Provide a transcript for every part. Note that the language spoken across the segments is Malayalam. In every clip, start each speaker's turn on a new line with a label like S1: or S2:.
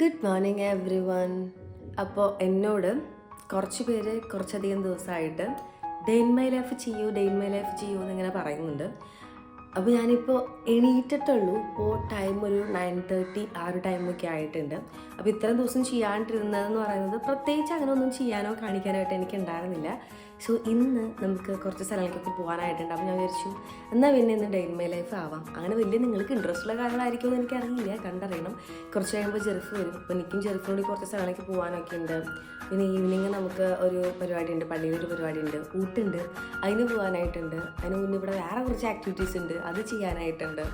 S1: ഗുഡ് മോർണിംഗ് എവ്രി വൺ അപ്പോൾ എന്നോട് കുറച്ച് പേര് കുറച്ചധികം ദിവസമായിട്ട് ഡേ ഇൻ മൈ ലൈഫ് ചെയ്യൂ ഡേ ഇൻ മൈ ലൈഫ് ചെയ്യൂ എന്നിങ്ങനെ പറയുന്നുണ്ട്. അപ്പോൾ ഞാനിപ്പോൾ എണീറ്റിട്ടുള്ളൂ. ഇപ്പോൾ ടൈം ഒരു നയൻ തേർട്ടി ആ ഒരു ടൈമൊക്കെ ആയിട്ടുണ്ട്. അപ്പോൾ ഇത്രയും ദിവസം ചെയ്യാണ്ടിരുന്നതെന്ന് പറയുന്നത് പ്രത്യേകിച്ച് അങ്ങനെ ഒന്നും ചെയ്യാനോ കാണിക്കാനായിട്ട് എനിക്ക് ഉണ്ടായിരുന്നില്ല സോ ഇന്ന് നമുക്ക് കുറച്ച് സ്ഥലങ്ങൾക്കൊക്കെ പോകാനായിട്ടുണ്ട്. അപ്പോൾ ഞാൻ വിചാരിച്ചു എന്നാൽ പിന്നെ ഇന്ന് ഡെയിൻ മൈ ലൈഫ് ആവാം. അങ്ങനെ വലിയ നിങ്ങൾക്ക് ഇൻട്രസ്റ്റ് ഉള്ള കാര്യങ്ങളായിരിക്കുമെന്ന് എനിക്കറിയില്ല. കണ്ടറിയണം. കുറച്ച് കഴിയുമ്പോൾ ജെറിഫ് വരും. അപ്പോൾ എനിക്കും ജെറിഫിനോട് കുറച്ച് സ്ഥലങ്ങളിലേക്ക് പോകാനൊക്കെ ഉണ്ട്. പിന്നെ ഈവനിങ് നമുക്ക് ഒരു പരിപാടി ഉണ്ട് പള്ളിയിൽ ഒരു പരിപാടി ഉണ്ട് ഊട്ടുണ്ട്. അതിന് പോകാനായിട്ടുണ്ട്. അതിന് മുന്നേ ഇവിടെ വേറെ കുറച്ച് ആക്ടിവിറ്റീസ് ഉണ്ട്. അത് ചെയ്യാനായിട്ടുണ്ട്.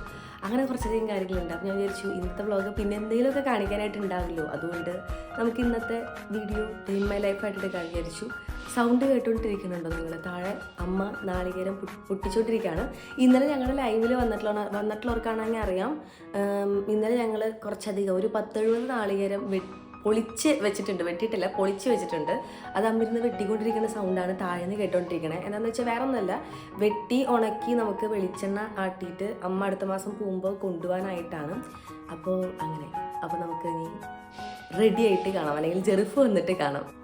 S1: അങ്ങനെ കുറച്ചധികം കാര്യങ്ങളുണ്ട്. അപ്പോൾ ഞാൻ വിചാരിച്ചു ഇന്നത്തെ വ്ളോഗ് പിന്നെ എന്തെങ്കിലുമൊക്കെ കാണിക്കാനായിട്ട് ഉണ്ടാവില്ലോ. അതുകൊണ്ട് നമുക്ക് ഇന്നത്തെ വീഡിയോ ഡെയിൻ മൈ ലൈഫായിട്ട് എടുക്കാൻ വിചാരിച്ചു. സൗണ്ട് കേട്ടുകൊണ്ടിരിക്കുന്നുണ്ടോ നിങ്ങൾ താഴെ അമ്മ നാളികേരം പൊട്ടി- പൊട്ടിച്ചോണ്ടിരിക്കുകയാണ് ഇന്നലെ ഞങ്ങളുടെ ലൈവിൽ വന്നിട്ടുള്ള വന്നിട്ടുള്ളവർക്കാണെങ്കിൽ അറിയാം. ഇന്നലെ ഞങ്ങൾ കുറച്ചധികം ഒരു പത്തെഴുപത് നാളികേരം പൊളിച്ച് വെച്ചിട്ടുണ്ട്. വെട്ടിയിട്ടില്ല പൊളിച്ച് വെച്ചിട്ടുണ്ട്. അത് അമ്മിരുന്ന് വെട്ടിക്കൊണ്ടിരിക്കുന്ന സൗണ്ടാണ് താഴെ നിന്ന് കേട്ടോണ്ടിരിക്കണേ. എന്താണെന്ന് വെച്ചാൽ വേറെ ഒന്നുമല്ല വെട്ടി ഉണക്കി നമുക്ക് വെളിച്ചെണ്ണ ആട്ടിയിട്ട് അമ്മ അടുത്ത മാസം പോകുമ്പോൾ കൊണ്ടുപോകാനായിട്ടാണ്. അപ്പോൾ അങ്ങനെ. അപ്പോൾ നമുക്ക് ഇനി റെഡി ആയിട്ട് കാണാം. അല്ലെങ്കിൽ ജെറുഫ് വന്നിട്ട് കാണാം.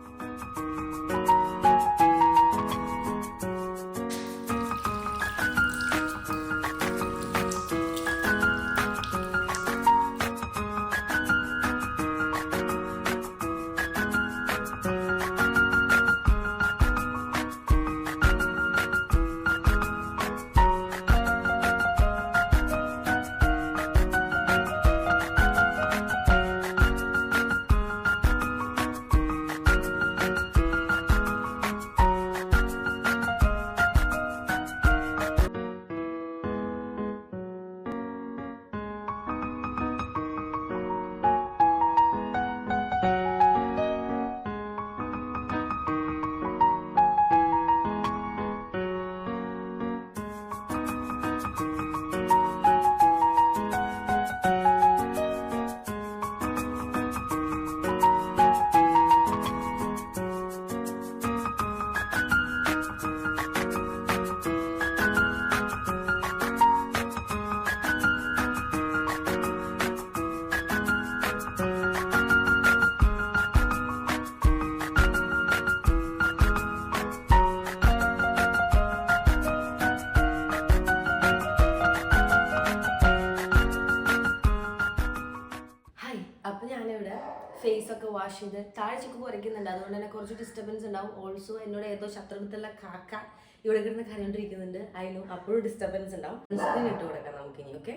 S1: ഫേസ് ഒക്കെ വാഷ് ചെയ്ത് താഴ്ചക്ക് കുറയ്ക്കുന്നുണ്ട്. അതുകൊണ്ട് തന്നെ കുറച്ച് ഡിസ്റ്റർബൻസ് ഉണ്ടാവും. ഓൾസോ എന്നോട് ഏതോ ശത്രുത്തുള്ള കാക്ക ഇവിടെ കിടന്ന് കരണ്ടിരിക്കുന്നുണ്ട് അതിനും അപ്പോഴും ഡിസ്റ്റർബൻസ് ഉണ്ടാവും. ഇട്ട് കൊടുക്കാം നമുക്കിനി okay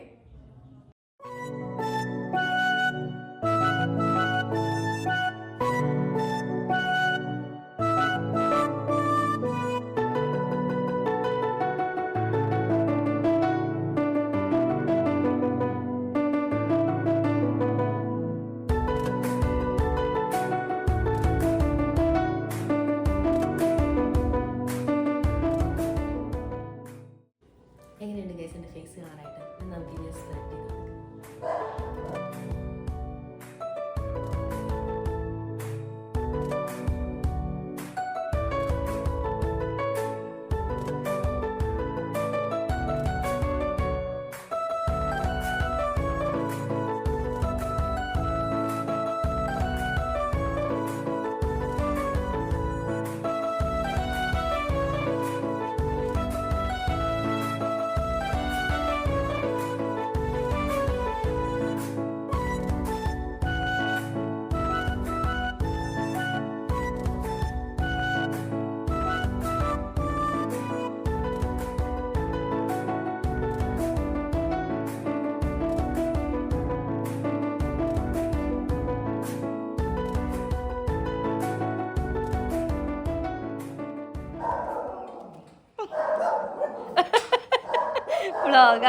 S1: വ്ളോഗ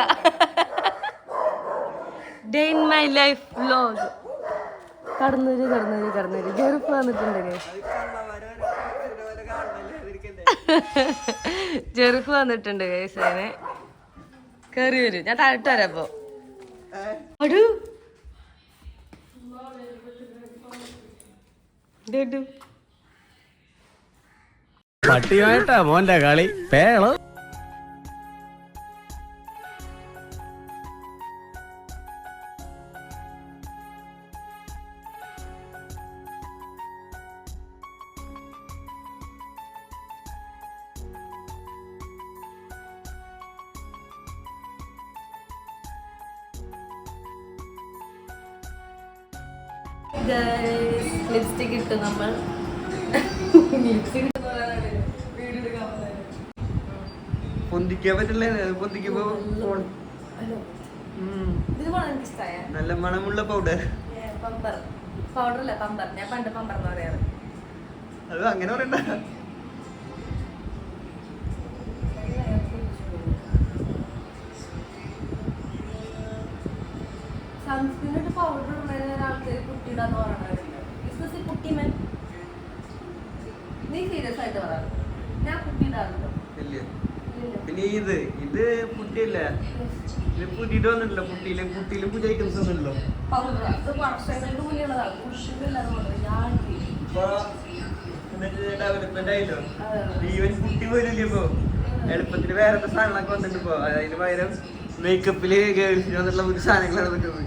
S1: day in my life vlog Kadannur Kadannur Kadannur. ജെറുപ്പ് വന്നിട്ടുണ്ട്. ജെറുപ്പ് വന്നിട്ടുണ്ട് കേസേനെ അതിന് കയറി വരും. ഞാൻ താഴ്ത്തു വരാം അപ്പോ. അടു.
S2: പട്ടിയുമായിട്ടാ മോന്റെ കളി.
S3: പേൾ.
S4: പൊന്തിക്കാൻ പറ്റില്ല? പൊന്തിക്കുമ്പോ നല്ല മണമുള്ള പൗഡർ
S3: പൗഡർ അല്ല പമ്പർ. ഞാൻ പണ്ട് പമ്പർ എന്ന് പറയാറ്.
S4: അത് അങ്ങനെ പറയണ്ട
S3: സൺസ്ക്രീനിട്ട് പൗഡർ ഇടുന്നതിന് ആൾക്കാർ കുട്ടിയിടാന്ന് പറയണവരുണ്ട് ബിസിനസ് കുട്ടിമൻ നീ സീരിയസ് ആയിട്ട് പറയാറ് ഞാൻ കുട്ടിയിടാറുണ്ടോ
S4: ഇല്ല
S3: ഇല്ല.
S4: പിന്നെ ഇത് പുട്ടിയല്ലേ ഇത് പുട്ടിട്ട് വന്നിട്ടില്ല പുട്ടിയിലും പുട്ടിയിലും പുതിയ ഐറ്റംസ്
S3: ഒന്നുമില്ലല്ലോ
S4: ഇപ്പൊ എന്നിട്ട് ഡെവലപ്മെന്റ് ആയില്ലോ. ഈവൻ കുട്ടി പോലും ഇല്ല ഇപ്പൊ എളുപ്പത്തിന് വേറെ സാധനങ്ങളൊക്കെ വന്നിട്ടുണ്ട് ഇപ്പൊ. അതിന് പകരം മേക്കപ്പിൽ ഗേൾസിന് വന്നിട്ടുള്ള ഒരു സാധനങ്ങളാണ് പറ്റുന്നത്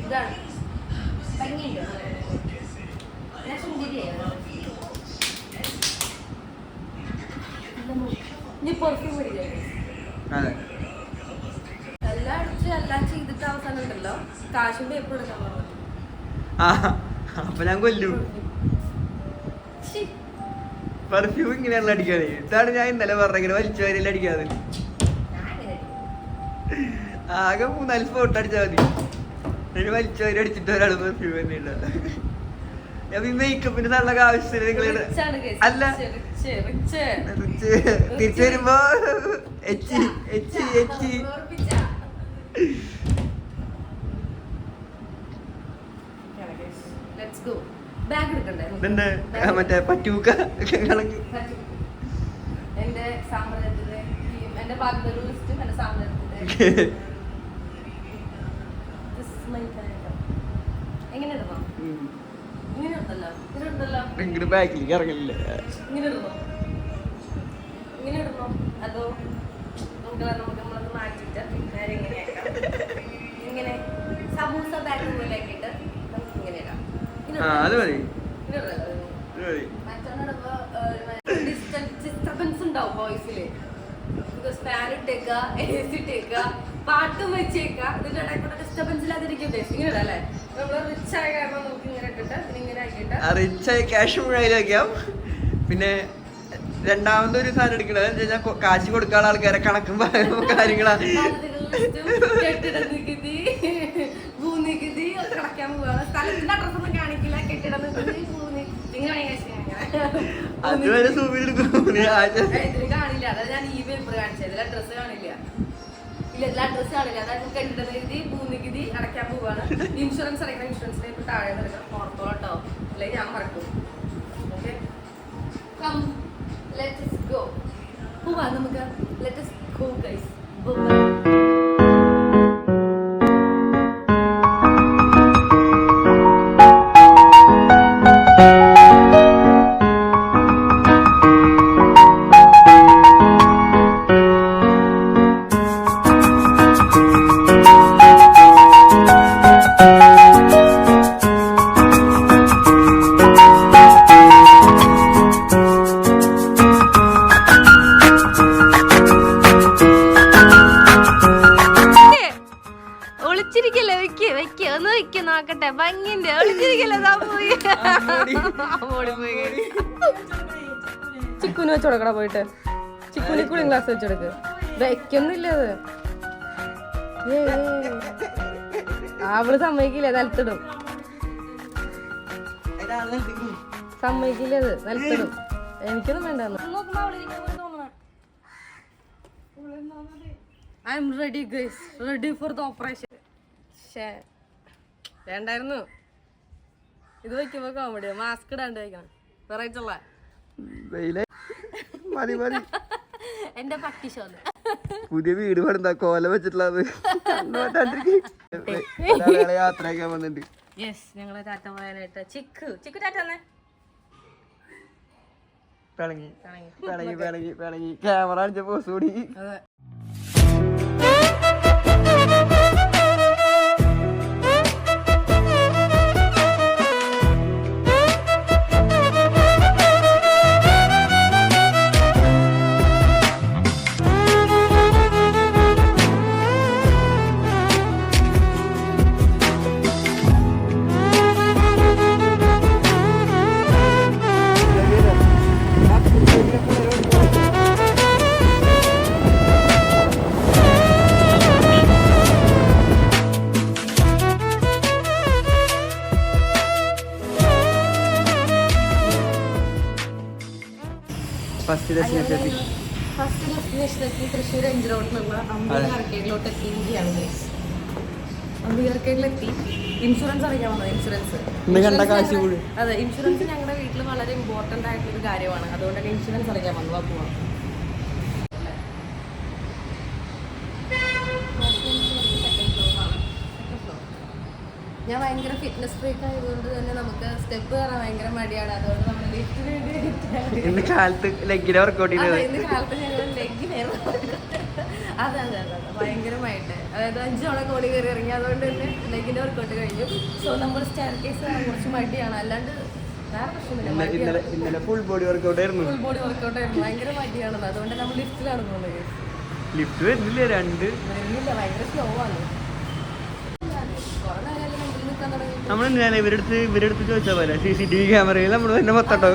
S3: ഇതാണ് ഭംഗിയുണ്ട് ഞാൻ സുന്ദരിയായിരുന്നു ഇനി പെർഫ്യൂം മേടിക്കാം
S4: അതെ
S3: എല്ലാം അടിച്ച് എല്ലാം ചെയ്തിട്ട് അവസാനം ഉണ്ടല്ലോ കാശും പേപ്പർ എടുക്കാൻ പറഞ്ഞു
S4: ആ അപ്പൊ ഞാൻ കൊല്ലും ഇങ്ങനെയുള്ള അടിക്കാതെ. ഇതാണ് ഞാൻ ഇന്നലെ പറഞ്ഞെങ്കിലും വലിച്ചു വരയിൽ അടിക്കാതെ. ആകെ മൂന്നാൽ സ്പോട്ട് അടിച്ചാൽ മതി. വലിച്ചു വരി അടിച്ചിട്ട് ഒരാൾ പെർഫ്യൂം തന്നെ ഇല്ല അപ്പൊ ഈ മേക്കപ്പിന്റെ നല്ല ആവശ്യത്തിന് നിങ്ങൾ അല്ല. തിരിച്ചു വരുമ്പോ എച്ചി എച്ചി എച്ചി. മറ്റേ പറ്റൂക്ക. കണക്ക്
S3: എന്റെ സാമ്രാജ്യത്തിന്റെ എന്റെ ബാഗ്ദൂർ ലിസ്റ്റും എന്റെ is എങ്ങനെ ഇടണം ഇങ്ങനെ ഉണ്ടല്ലോ ഇങ്ങനെ ഉണ്ടല്ലോ
S4: ഇങ്ങോട്ട് ബാക്കിലേക്ക് ഇറങ്ങില്ലേ
S3: ഇങ്ങനെ ഇടണോ ഇങ്ങനെ ഇടണോ അതോ നമുക്ക് നമുക്ക് നമ്മളത് മാറ്റിയിട്ട് നേരെ ഇങ്ങനെ ആക്കാം? ഇങ്ങനെ സമൂസ ബാഗ് പോലെ ആക്കിയിട്ട് നമുക്ക് ഇങ്ങനെ ഇടാം. ഇങ്ങനെ
S4: ആ അത് മതി.
S3: ഉണ്ടാവും വോയിസിൽ ബിക്കോസ് ഫാൻ ഇട്ടേക്ക എ സി ഇട്ടേക്ക പാട്ടും വെച്ചേക്ക. ഇതിന്റെ ഇടയിൽ കൂടെ ഡിസ്റ്റർബൻസ് ഇല്ലാതിരിക്കും ഉദ്ദേശിച്ചു. ഇങ്ങനെ ഇടാം അല്ലേ? നമ്മൾ റിച്ച് ആയ കാരണം നമുക്ക് ഇങ്ങനെ ഇട്ടിട്ട് പിന്നെ ഇങ്ങനെ ആക്കിയിട്ട്
S4: ആ റിച്ചായി ക്യാഷ് മുഴുവൻ വയ്ക്കാം പിന്നെ രണ്ടാമത്തെ ഒരു സാധനം എടുക്കണത് എന്ന് വെച്ചാൽ കാശ് കൊടുക്കാനുള്ള ആൾക്കാരെ കണക്കും പറയുന്ന കാര്യങ്ങളാണ്
S3: കെട്ടിട നികുതി ഭൂനികുതി ഒക്കെ അടയ്ക്കാൻ പോവാണ്. സ്ഥലത്തിന്റെ അഡ്രസ് ഒന്നും കാണിക്കില്ല. കെട്ടിട നികുതി ഭൂനി ഇങ്ങനെ
S4: അതുവരെ
S3: ഇതിൽ കാണില്ല. അതായത് ഞാൻ ഈ പേപ്പർ കാണിച്ചത്. അഡ്രസ് കാണില്ല. ഇല്ല എല്ലാ അഡ്രസ് കാണില്ല. അതായത് കെട്ടിടനികുതി ഭൂനികുതി അടയ്ക്കാൻ പോവാണ്. ഇൻഷുറൻസ് അടയ്ക്കണം. ഇൻഷുറൻസ് പേപ്പർ താഴെ നിൽക്കണം ഓർത്തോട്ടോ അല്ലെങ്കിൽ ഞാൻ മറക്കും. ഓക്കെ കം ലെറ്റ് ഗോ പോവാ നമുക്ക്. ലെറ്റ് ഗോ ഗൈസ് ചിക്കുനി കൂളിംഗ് ഗ്ലാസ് വെച്ച് കൊടുക്ക് വെക്കൊന്നുമില്ല അത്. അവൾ സമ്മതിക്കില്ല നിലത്തിടും സമ്മതിക്കില്ല അത് നിലത്തിടും എനിക്കൊന്നും വേണ്ട I'm ready guys ready for the operation വേണ്ടായിരുന്നു. ഇത് വയ്ക്കുമ്പോ കോമഡിയോ മാസ്ക് ഇടാണ്ട് വെക്കണം. വെറൈറ്റി ഉള്ള.
S4: വെയിലെ. മതി മതി.
S3: എന്റെ പട്ടി ഷോന്ന്
S4: പുതിയ വീട് പണിതാ കോല വെച്ചിട്ടുള്ളത്. യാത്ര യാത്രയാക്കാൻ വന്നിട്ടുണ്ട്
S3: യെസ് ഞങ്ങൾ ടാറ്റ പോയാനായിട്ട്. ചിക്കു. ചിക്കു ടാറ്റ തന്നെ
S4: പിണങ്ങി. പിണങ്ങി. പിണങ്ങി പിണങ്ങി ക്യാമറ അടിച്ച പോസ് ഫസ്റ്റ് ഡെസ്റ്റിനേഷൻ എത്തി
S3: ഫസ്റ്റ് ഡെസ്റ്റിനേഷൻ എത്തി. തൃശ്ശൂർ റോഡിലുള്ള അംബിക എത്തിയിരിക്കുകയാണ്. അംബിക ആർക്കേഡിലെത്തി ഇൻഷുറൻസ് അറിയാൻ വന്നത് ഇൻഷുറൻസ്. അതെ ഇൻഷുറൻസ് ഞങ്ങളുടെ വീട്ടിൽ വളരെ ഇമ്പോർട്ടന്റ് ആയിട്ടുള്ള ഒരു കാര്യമാണ്. അതുകൊണ്ട് തന്നെ ഇൻഷുറൻസ് അറിയാൻ വന്നു പോവാം. ഞാൻ ഭയങ്കര ഫിറ്റ്നസ് ഫ്രീക്ക് ആയതുകൊണ്ട് തന്നെ നമുക്ക് സ്റ്റെപ്പ് കയറാൻ ഭയങ്കര മടിയാണ്. അതുകൊണ്ട് നമ്മൾ ലിഫ്റ്റ് വേണ്ടി
S4: ഇന്ന് കാലത്ത് ലെഗിനെ വർക്കൗട്ട്
S3: ഇന്ന് കാലത്ത് ഞങ്ങൾ ലെഗിനായിരുന്നു അതെ അതെ ഭയങ്കരമായിട്ട്. അതായത് അഞ്ചോളം കോടി കയറി ഇറങ്ങി. അതുകൊണ്ട് തന്നെ ലെഗിന്റെ വർക്കൗട്ട് കഴിഞ്ഞു. സോ നമ്മൾ സ്റ്റാർ കേസ് കുറച്ച് മടിയാണ്. അല്ലാണ്ട്
S4: ഇന്നലെ ഫുൾ ബോഡി വർക്കൗട്ട് ആയിരുന്നു.
S3: ഫുൾ ബോഡി വർക്കൗട്ട് ആയിരുന്നു. ഭയങ്കര മടിയാണെന്ന് അതുകൊണ്ട് നമ്മൾ ലിഫ്റ്റിലാണ് പോകുന്നത്.
S4: ലിഫ്റ്റ് വരുന്നില്ല രണ്ട്.
S3: വരുന്നില്ല. ഭയങ്കര സ്ലോ ആണ് കുറെ നേരം മുമ്പിൽ നിൽക്കാൻ തുടങ്ങി
S4: നമ്മൾ ഞാൻ ഇവരെടുത്ത് ഇവരെടുത്ത് ചോദിച്ചാൽ പോലെ? സി സി ടി വി ക്യാമറയിൽ നമ്മൾ തന്നെ മൊത്തട്ടോ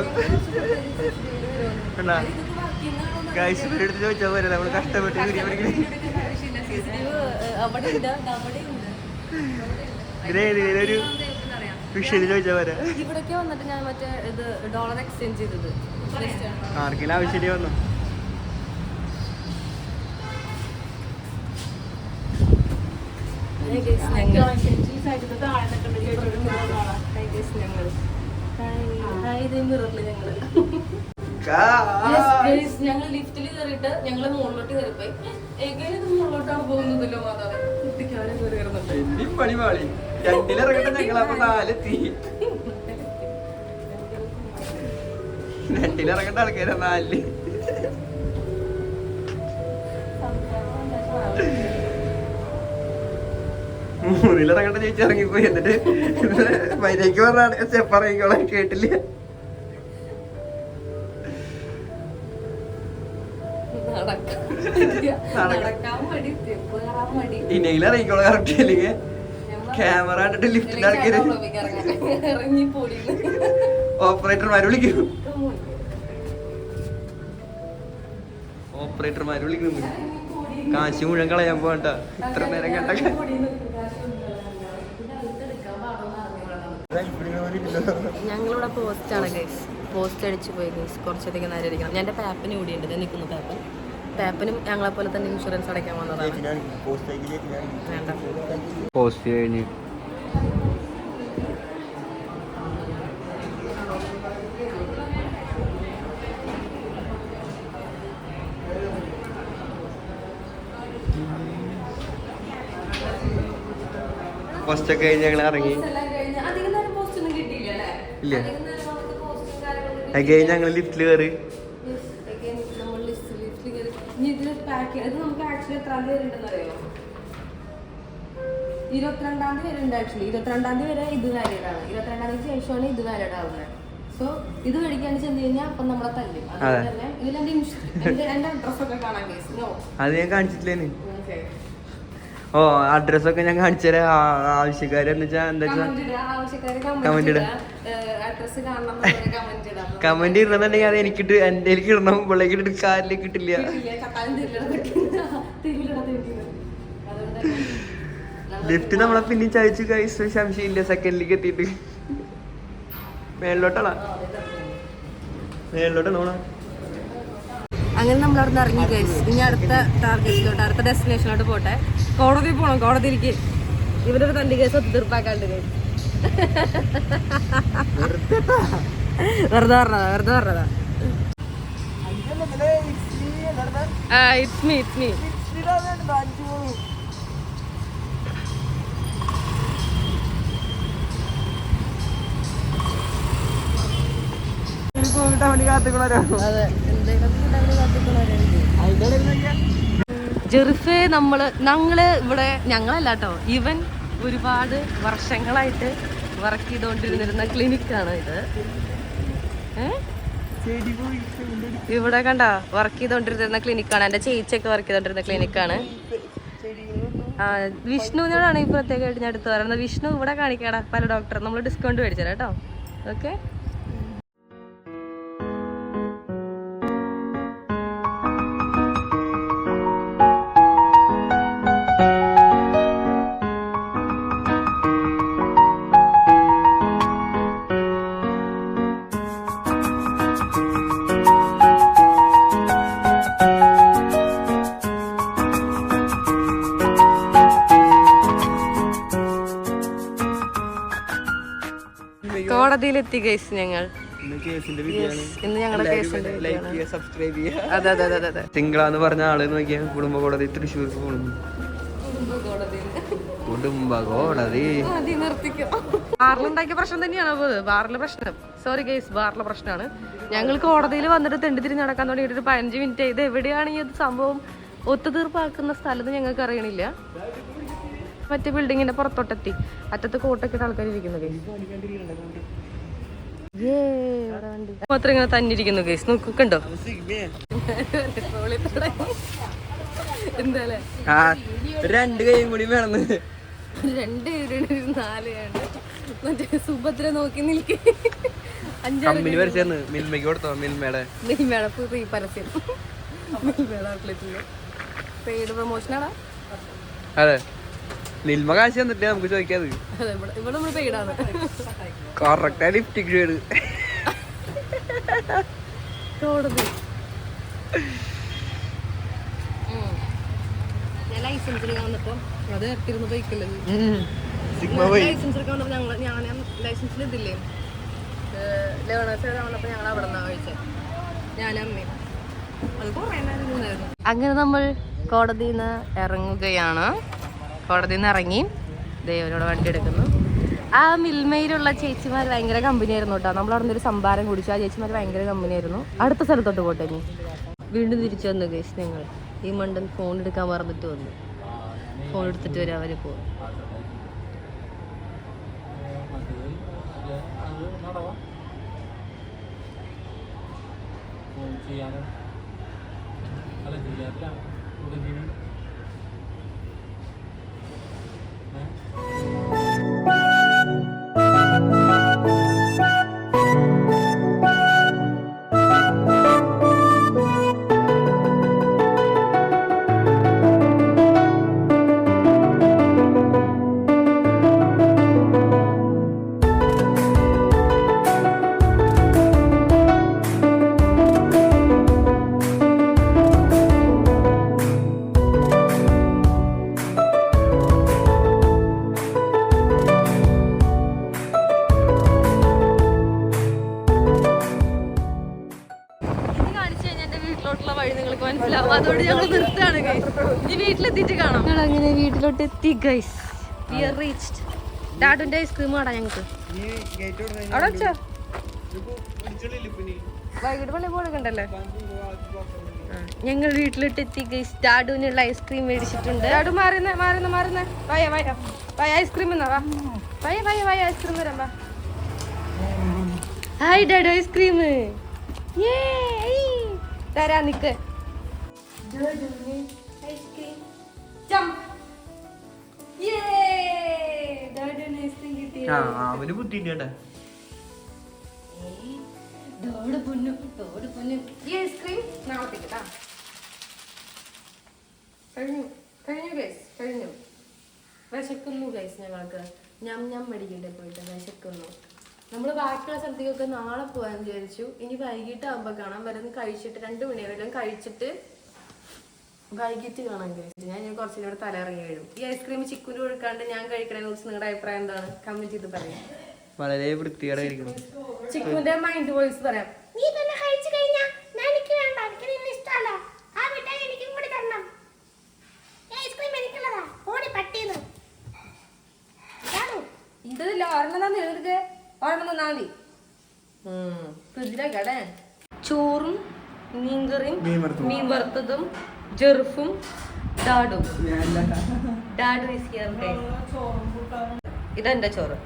S4: കണ്ടാ? കാഴ്ച ഇവരെടുത്ത് ചോദിച്ചാൽ പോലെ നമ്മൾ കഷ്ടപ്പെട്ട് ഒരു വിഷയം ചോദിച്ചാൽ പോലെ.
S3: ഇവിടേക്ക് വന്നിട്ട് ഞാൻ മറ്റേ ഇത് ഡോളർ എക്സ്ചേഞ്ച് ചെയ്തത്.
S4: ആർക്കെങ്കിലും ആവശ്യം വന്നു?
S3: ഞങ്ങൾ ലിഫ്റ്റിൽ കയറിയിട്ട് ഞങ്ങൾ മുകളിലോട്ട് കയറിപ്പോയി. എങ്ങനെ ഇത് മുകളിലോട്ടാണ് പോകുന്നതല്ലോ മാതാവ്? കുട്ടിക്കാരെ കയറി കയറുന്നുണ്ട്
S4: രണ്ടിലിറങ്ങേണ്ട ആൾക്കാരാ നാലിൽ മൂന്നിലിറങ്ങേണ്ട ചേച്ചി ഇറങ്ങിപ്പോയി എന്നിട്ട് മര്യാദയ്ക്ക് പറഞ്ഞാണ്. സ്റ്റെപ്പ് ഇറങ്ങിക്കോളാൻ കേട്ടില്ല. ഇനിയെങ്കിലും ഇറങ്ങിക്കോളാം കറക്റ്റ് അല്ലെങ്കിൽ ക്യാമറ കണ്ടിട്ട്
S3: ഇറങ്ങി പോടി
S4: ഓപ്പറേറ്റർമാര് വിളിക്കും ഓപ്പറേറ്റർമാര് വിളിക്കുന്നു. കാശ് മുഴുവൻ കളയാൻ പോകണ്ട. ഇത്ര നേരം കണ്ട
S3: ഞങ്ങളിവിടെ ആണ് ഗൈസ് പോസ്റ്റ് അടിച്ച് പോയി ഗൈസ് കുറച്ചധികം നേരം ഇരിക്കണം. ഞാൻ എന്റെ പാപ്പിന് കൂടിയുണ്ട് ദേ നിൽക്കുന്നു പാപ്പൻ പാപ്പനും ഞങ്ങളെ പോലെ തന്നെ ഇൻഷുറൻസ് അടയ്ക്കാൻ വന്നതാണ്.
S4: പോസ്റ്റ് കഴിഞ്ഞ്. പോസ്റ്റ് ഒക്കെ കഴിഞ്ഞ് ഞങ്ങൾ ഇറങ്ങി
S3: എല്ലാം കഴിഞ്ഞ് അധികം നേരം പോസ്റ്റ് ഒന്നും കിട്ടിയില്ല അല്ലേ
S4: ഇല്ല? ഞങ്ങൾ ലിഫ്റ്റിൽ കയറി
S3: ഇരുപത്തിരണ്ടാം തീയതി വരെ ഉണ്ട് ആക്ച്വലി ഇരുപത്തിരണ്ടാം തീയതി വരെ ഇത് വാലിഡ് ആണ്. ഇരുപത്തിരണ്ടാം തീയതി ശേഷമാണ് ഇത് വാലിഡ് ആവുന്നത് സോ ഇത് മേടിക്കാണ്ട് ചെന്ന് കഴിഞ്ഞാൽ അപ്പം നമ്മളെ തല്ലും. അതുകൊണ്ട്
S4: അതെ.
S3: തന്നെ ഇതിലെന്റെ എന്റെ എന്റെ അഡ്രസ് ഒക്കെ കാണാൻ കേസ് നോ
S4: അത് ഞാൻ കാണിച്ചിട്ടില്ലേന്.
S3: ഓക്കെ
S4: ഓ അഡ്രസ്സൊക്കെ ഞാൻ കാണിച്ചു തരാം ആവശ്യക്കാരെന്ന് വെച്ചാൽ എന്താ വെച്ചാൽ
S3: കമന്റ് അഡ്രസ് ഇടാം.
S4: കമന്റ് ഇടുന്നുണ്ടെങ്കിൽ അത് എനിക്കിട്ട് എന്റെ എനിക്ക് ഇടണം. പിള്ളേക്കിട്ട് കാലിലേക്ക് കിട്ടില്ല. ലിഫ്റ്റ് നമ്മളെ പിന്നെ ചതിച്ചു കൈസ് ശംശയില്ല സെക്കൻഡിലേക്ക് എത്തിയിട്ട്. മേളിലോട്ടാണോ? മേളിലോട്ടാണോ?
S3: അങ്ങനെ നമ്മൾ അവിടെ നിന്ന് ഇറങ്ങി കഴിച്ചു ഇനി അടുത്ത ടാർഗറ്റിലോട്ട് അടുത്ത ഡെസ്റ്റിനേഷനിലോട്ട് പോട്ടെ. കോടതി പോണം കോടതിയിലേക്ക്. ഇവരൊരു തന്റെ കേസ് തീർപ്പാക്കാണ്ട് വെറുതെ പറഞ്ഞതാ വെറുതെ പറഞ്ഞതാ. ഇറ്റ്സ് മീ ഇറ്റ്സ് മീ അതെ ജെറിഫെ നമ്മൾ ഞങ്ങൾ ഇവിടെ ഞങ്ങളല്ല കേട്ടോ ഇവൻ ഒരുപാട് വർഷങ്ങളായിട്ട് വർക്ക് ചെയ്തുകൊണ്ടിരുന്നിരുന്ന ക്ലിനിക്കാണ് ഇത്? ഇവിടെ കണ്ട വർക്ക് ചെയ്തുകൊണ്ടിരുന്ന ക്ലിനിക്കാണ് എന്റെ ചേച്ചിയൊക്കെ വർക്ക് ചെയ്തുകൊണ്ടിരുന്ന ക്ലിനിക്കാണ് ആ വിഷ്ണുവിനോടാണ് ഈ പ്രത്യേകമായിട്ട് ഞാൻ എടുത്തു പറയുന്നത്. വിഷ്ണു ഇവിടെ കാണിക്കാടാ പല ഡോക്ടർ നമ്മൾ ഡിസ്കൗണ്ട് മേടിച്ചത് കേട്ടോ. ഓക്കെ കോടതിയിലെത്തി കേസ് ഞങ്ങൾ.
S4: ഇന്ന്
S3: ഞങ്ങളുടെ കേസിന്റെ അതെ അതെ അതെ അതെ.
S4: സിംഗിളാന്ന് പറഞ്ഞ ആൾ നോക്കിയാൽ കുടുംബ കോടതി തൃശ്ശൂർ പോകുന്നു കുടുംബ കോടതി.
S3: ബാറിലുണ്ടാക്കിയ പ്രശ്നം തന്നെയാണ് ബാറിലെ പ്രശ്നം. സോറി ഗൈസ് ബാറിലെ പ്രശ്നമാണ്. ഞങ്ങൾ കോടതിയിൽ വന്നിട്ട് തെണ്ടിതിരി നടക്കാൻ തുടങ്ങിയിട്ട് ഒരു പതിനഞ്ച് മിനിറ്റ് ഇത് എവിടെയാണ് ഈ സംഭവം? ഒത്തുതീർപ്പാക്കുന്ന സ്ഥലത്ത് ഞങ്ങൾക്ക് അറിയണില്ല മറ്റേ ബിൽഡിങ്ങിന്റെ പുറത്തോട്ടെത്തി. അറ്റത്ത് കോട്ടൊക്കെ ആൾക്കാർ ഇരിക്കുന്നു മാത്രം ഇങ്ങനെ തന്നിരിക്കുന്നു ഗൈസ് നോക്കുണ്ടോ എന്തായാലും
S4: ആ രണ്ട് കൈയും കൂടി വേണം
S3: രണ്ട് നാല് മറ്റേ സുഭദ്ര നോക്കി നിൽക്കി. അഞ്ചാറ്
S4: കമ്പനി മിൽമയ്ക്ക് കൊടുത്തോ? മിൽമയുടെ.
S3: മിൽമേടപ്പ് ഫ്രീ പരസ്യം. മിൽമേട ഔട്ട്ലെറ്റിൽ പെയ്ഡ് പ്രൊമോഷനാടാ
S4: അതെ. മിൽമ കാശ് തന്നിട്ട് നമുക്ക് ചോദിക്കാത്. കറക്റ്റ് ലിഫ്റ്റിക് ഷെയ്ഡ്
S3: ലൈസൻസിൽ ഇതില്ലേ? ലേണേഴ്സ് വന്നപ്പോ ഞങ്ങൾ അവിടെ നിന്നാണ് കഴിച്ചത് അമ്മയും. അങ്ങനെ നമ്മൾ കോടതിയിൽ നിന്ന് ഇറങ്ങുകയാണ്. കോടതിയിൽ നിന്ന് ഇറങ്ങി ദൈവനോട് വണ്ടി എടുക്കുന്നു. ആ മിൽമയിലുള്ള ചേച്ചിമാർ ഭയങ്കര കമ്പനി ആയിരുന്നു കേട്ടോ. നമ്മൾ അവിടെ ഒരു സംഭാരം കുടിച്ചു. ആ ചേച്ചിമാർ ഭയങ്കര കമ്പനി ആയിരുന്നു അടുത്ത സ്ഥലത്തോട്ട് പോട്ടെ ഇനി. വീണ്ടും തിരിച്ചു വന്നു കേസ് ഞങ്ങൾ ഈ മണ്ടൻ ഫോൺ എടുക്കാൻ മറന്നിട്ട് വന്നു. ഫോൺ എടുത്തിട്ട് വരെ അവർ പോകും ഇത് മനസ്സിലാവും. അതോട് ഞങ്ങൾ നിർത്തുകയാണ് ഗൈസ് ഇനി വീട്ടിലെത്തിയിട്ട് കാണാം. ഞങ്ങൾ അങ്ങനെ വീട്ടിലോട്ട് എത്തി ഗൈസ് വി ആർ റീച്ച്ഡ് ഡാഡുന്റെ ഐസ്ക്രീം ആടാ ഞങ്ങൾക്ക് അവിടെ വെച്ചോ. വൈകിട്ട് പള്ളി പോകണ്ടല്ലേ ഞങ്ങൾ വീട്ടിലോട്ട് എത്തി ഗൈസ് ഡാഡുവിനുള്ള ഐസ്ക്രീം മേടിച്ചിട്ടുണ്ട്. ഡാഡു മാറുന്ന മാറുന്ന മാറുന്ന. വയ വയ. വയ ഐസ്ക്രീം എന്നാ വാ. വയ വയ വയ ഐസ്ക്രീം വരാം വാ. ഹായ് ഡാഡു ഐസ്ക്രീം തരാ നിക്ക്. ഐസ്ക്രീം
S4: ആ അവന് ബുദ്ധി
S3: കഴിഞ്ഞു കഴിഞ്ഞു ഗൈസ് കഴിഞ്ഞു വിശക്കുന്നു ഗൈസ് ഞങ്ങൾക്ക്. ഞം ഞം മേടിക്കണ്ടേ പോയിട്ട് വിശക്കുന്നു. നമ്മൾ ബാക്കിയുള്ള സ്ഥലത്തേക്കൊക്കെ നാളെ പോകാൻ വിചാരിച്ചു. ഇനി വൈകിട്ടാകുമ്പോൾ കാണാം വരുന്ന കഴിച്ചിട്ട് രണ്ട് മണിവരെല്ലാം കഴിച്ചിട്ട് വൈകിട്ട് കാണാൻ കഴിച്ചു ഞാൻ കുറച്ചും കൂടെ തല ഇറങ്ങി വീഴും. ഈ ഐസ്ക്രീം ചിക്കുന് കൊടുക്കാണ്ട് ഞാൻ കഴിക്കണതിനെ കുറിച്ച് നിങ്ങളുടെ അഭിപ്രായം എന്താണ്? കമന്റ് ചെയ്ത് പറയാം.
S4: വളരെ വൃത്തിയായിരിക്കും
S3: ചിക്കുന്റെ മൈൻഡ് വോയിസ് പറയാം.
S5: നീ തന്നെ കഴിച്ചു കഴിഞ്ഞാ ഞാൻ എനിക്ക് വേണ്ട. എനിക്ക് നിന്നെ ഇഷ്ടമല്ല. ആ മിഠായി എനിക്കും കൂടി തരണം. ഐസ്ക്രീം എനിക്കുള്ളതാ. ഓടി പട്ടിന്ന്.
S3: ഇതില്ല ഒരെണ്ണം തന്നെ? നിനക്ക് ഒരെണ്ണം തന്നാ മതി. ഫ്രിഡ്ജിലേക്കടേ ചോറും മീൻകറിയും മീൻ വറുത്തതും ജെറുഫും ഡാഡും. Dadu here, guys. ഇതെന്റെ ചോറ്.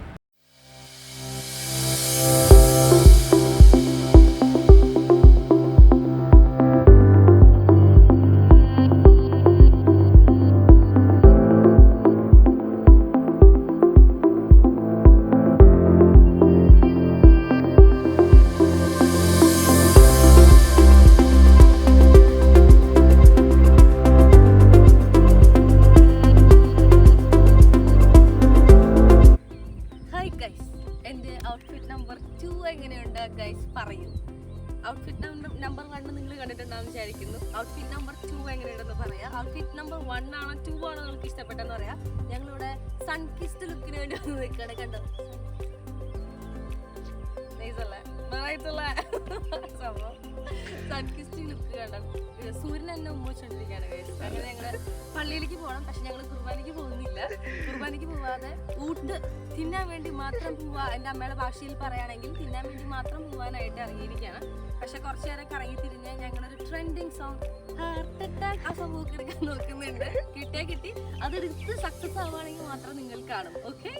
S3: പറയുകയാണെങ്കിൽ തിന്നാൻ വേണ്ടി മാത്രം പോകാനായിട്ട് ഇറങ്ങിയിരിക്കുകയാണ്. പക്ഷെ കുറച്ചു നേരം കറങ്ങി തിരിഞ്ഞ് ഞങ്ങളൊരു ട്രെൻഡിങ് സോങ് ഹാർട്ട് അറ്റാക്ക് ആ സംഭവം എടുക്കാൻ നോക്കുന്നുണ്ട്. കിട്ടിയാ കിട്ടി. അതെടുത്ത് സക്സസ് ആവുകയാണെങ്കിൽ മാത്രം നിങ്ങൾ കാണും. ഓക്കെ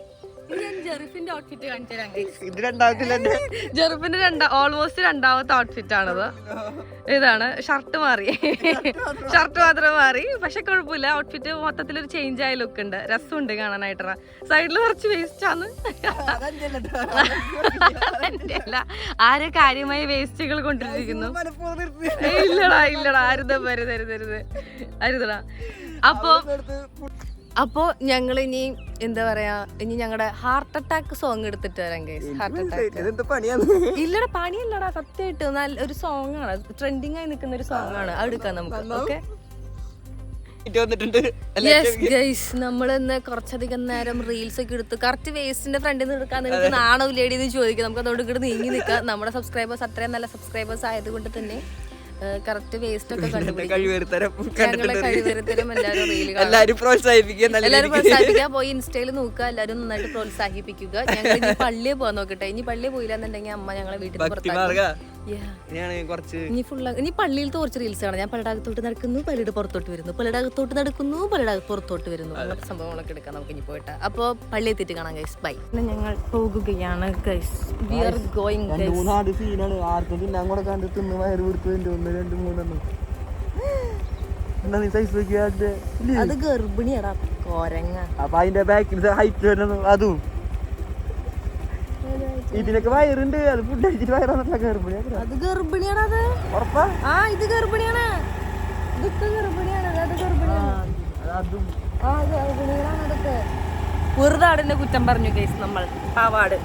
S3: ജെറിഫിന്റെ ഔട്ട്ഫിറ്റ് കാണിച്ചു തരാം guys.
S4: ഇത് രണ്ടാമത്തില്ല
S3: ജെറിഫിന്റെ രണ്ടാ ഓൾമോസ്റ്റ് രണ്ടാമത്തെ ഔട്ട്ഫിറ്റ് ആണത്. ഇതാണ് ഷർട്ട് മാറി. ഷർട്ട് മാത്രം മാറി പക്ഷെ കുഴപ്പമില്ല. ഔട്ട്ഫിറ്റ് മൊത്തത്തിൽ ഒരു ചേഞ്ച് ആയ ലുക്ക് ഉണ്ട്. രസമുണ്ട് കാണാനായിട്ട്. സൈഡിൽ കുറച്ച് വേസ്റ്റ് ആണ്. അല്ല ആരെ കാര്യമായ വേസ്റ്റുകൾ കൊണ്ടിരിക്കുന്നു ഇല്ലടാ ഇല്ലടാ. അരുത അരുതടാ. അപ്പൊ അപ്പോ ഞങ്ങൾ ഇനി എന്താ പറയാ ഇനി ഞങ്ങളുടെ ഹാർട്ട് അറ്റാക്ക് സോങ് എടുത്തിട്ട് വരാം കേസ് ഹാർട്ട് അറ്റാക്ക് ഇല്ലട പണിയല്ലടാ. സത്യമായിട്ട് നല്ല ഒരു സോങ് ആണ്. ട്രെൻഡിങ് ആയി നിൽക്കുന്ന ഒരു സോങ് ആണ്. അത് എടുക്കാം നമുക്ക്. ഓക്കെ യെസ് ഗൈസ് നമ്മൾ ഇന്ന് കുറച്ചധികം നേരം റീൽസ് ഒക്കെ എടുത്ത്. കറക്റ്റ് വേസ്റ്റിന്റെ ഫ്രണ്ടിൽ നിന്ന് എടുക്കാൻ നിങ്ങൾക്ക് നാണോ ലേഡി എന്ന് ചോദിക്കും. നമുക്ക് അതുകൊണ്ട് ഇങ്ങോട്ട് നീങ്ങി നിൽക്കാം. നമ്മുടെ സബ്സ്ക്രൈബേഴ്സ് അത്രയും നല്ല സബ്സ്ക്രൈബേഴ്സ് ആയതുകൊണ്ട് തന്നെ. കറക്റ്റ് വേസ്റ്റ് ഒക്കെ എല്ലാവരും
S4: പ്രോത്സാഹിപ്പിക്കുക
S3: പോയി ഇൻസ്റ്റയിൽ നോക്കുക. എല്ലാവരും നന്നായിട്ട് പ്രോത്സാഹിപ്പിക്കുക. ഞങ്ങൾ ഇനി പള്ളിയിൽ പോകാൻ നോക്കട്ടെ. ഇനി പള്ളിയിൽ പോയില്ല എന്നുണ്ടെങ്കിൽ അമ്മ ഞങ്ങളെ വീട്ടിൽ നിന്ന്
S4: ഇനിയാണ് കുറച്ച്
S3: ഇനി ഫുൾ ഇനി പള്ളിയിലത്തെ കുറച്ച് റീൽസ് കാണാം. ഞാൻ പലടാകത്തോട്ട് നടക്കുന്നു പള്ളിയുടെ പുറത്തോട്ട് വരുന്നു പലടാകത്തോട്ട് നടക്കുന്നു അകത്ത് പുറത്തോട്ട് വരുന്നു. അങ്ങനത്തെ സംഭവങ്ങളൊക്കെ എടുക്കാം നമുക്ക് ഇനി പോയിട്ട്. അപ്പോൾ പള്ളി എത്തിയിട്ട് കാണാം ഗൈസ് ബൈ ഞങ്ങൾ പോകുകയാണ് ഗൈസ് വി ആർ ഗോയിങ്
S4: രണ്ട് മൂന്നാട് സീനാണ് ആർക്കും തിന്നാൻ കൂടെ കണ്ട് തിന്ന് വയറ് കൊടുത്തു ഒന്ന് രണ്ട് മൂന്നെണ്ണം. എന്നാ നീ സൈസ് നോക്കിയാ
S3: അത് ഗർഭിണിയാടാ കോരങ്ങ.
S4: അപ്പൊ അതിന്റെ ബാക്കിൽ ഹൈറ്റ് വരുന്നത് അതും. ഇതിനൊക്കെ വയറുണ്ട്. അത് ഫുഡ് അടിച്ചിട്ട് വയറാന്നല്ല കയറുമ്പോഴേ
S3: അത് ഗർഭിണിയാടാ അത്
S4: ഉറപ്പാ?
S3: ആ ഇത് ഗർഭിണിയാണ്. ഇതൊക്കെ ഗർഭിണിയാണ്. അത് ഗർഭിണിയാണ്.
S4: അതും.
S3: ആ ഗർഭിണികളാണ് അതൊക്കെ. കുറ്റം പറഞ്ഞു കേസ് നമ്മൾ. പാവാട്.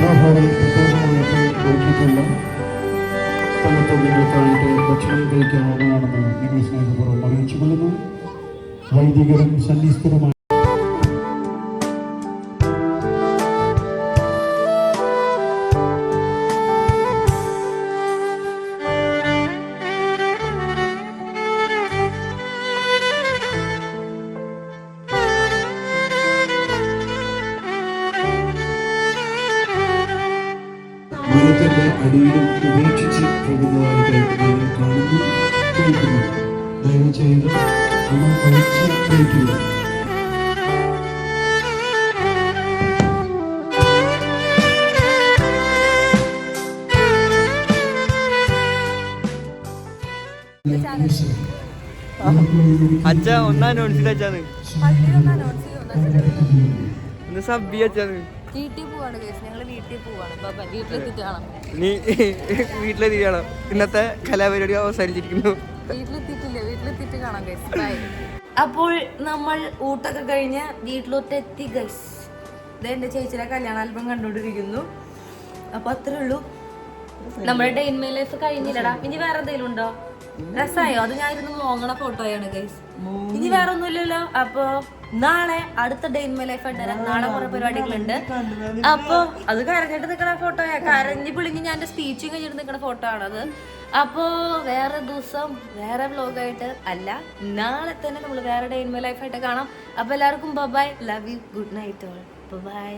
S6: ആഹാരം പ്രത്യേകമായിട്ട് സ്ഥലത്ത് നിങ്ങൾക്കായിട്ട് ഭക്ഷണം കഴിക്കാവുന്നതാണെന്ന് നിങ്ങൾ സ്നേഹപൂർവം അറിയിച്ചു കൊള്ളുന്നു വൈദികരും സന്നിസ്ഥിരമായി
S4: അച്ഛ ഒന്നാ നോട്ട്സിൽ അച്ഛാന്ന്. ഇന്ന് സബ്ബി അച്ഛാന്ന്.
S7: ബാബा വീട്ടിലെത്തിയിട്ട് കാണാം.
S4: നീ ഇന്നത്തെ കലാപരിപാടി അവസാനിച്ചിരിക്കുന്നു.
S7: വീട്ടിലെത്തിയിട്ടില്ല. വീട്ടിലെത്തിയിട്ട് കാണാം
S3: അപ്പോൾ നമ്മൾ ഊട്ടൊക്കെ കഴിഞ്ഞ് വീട്ടിലോട്ട് എത്തി ഗൈസ് ഇത് എന്റെ ചേച്ചിയുടെ കല്യാണ ആൽബം കണ്ടുകൊണ്ടിരിക്കുന്നു. അപ്പോൾ അത്രേ ഉള്ളൂ. നമ്മുടെ ഡെയിൻ മൈ ലൈഫ് കഴിഞ്ഞില്ലടാ. ഇനി വേറെ എന്തെങ്കിലും ഉണ്ടോ? രസമായോ അത് ഞാൻ ഇരുന്ന് മോങ്ങണ ഫോട്ടോയാണ് ഗൈസ് ഇനി വേറെ ഒന്നുമില്ലല്ലോ അപ്പൊ നാളെ അടുത്ത ഡേ ഇൻ മൈ ലൈഫ് വരാം നാളെ കുറെ പരിപാടികളുണ്ട്. അപ്പൊ അത് കരഞ്ഞിട്ട് നിൽക്കുന്ന ഫോട്ടോയാ കരഞ്ഞ് പിളിഞ്ഞ് ഞാൻ എന്റെ സ്പീച്ചും കഴിഞ്ഞിട്ട് നിൽക്കുന്ന ഫോട്ടോ ആണത് അപ്പോ വേറെ ദിവസം വേറെ വ്ലോഗായിട്ട് അല്ല നാളെ തന്നെ നമ്മൾ വേറെ ഡേ ഇൻ മൈ ലൈഫ് ആയിട്ട് കാണാം. അപ്പൊ എല്ലാവർക്കും bye love you good night all bye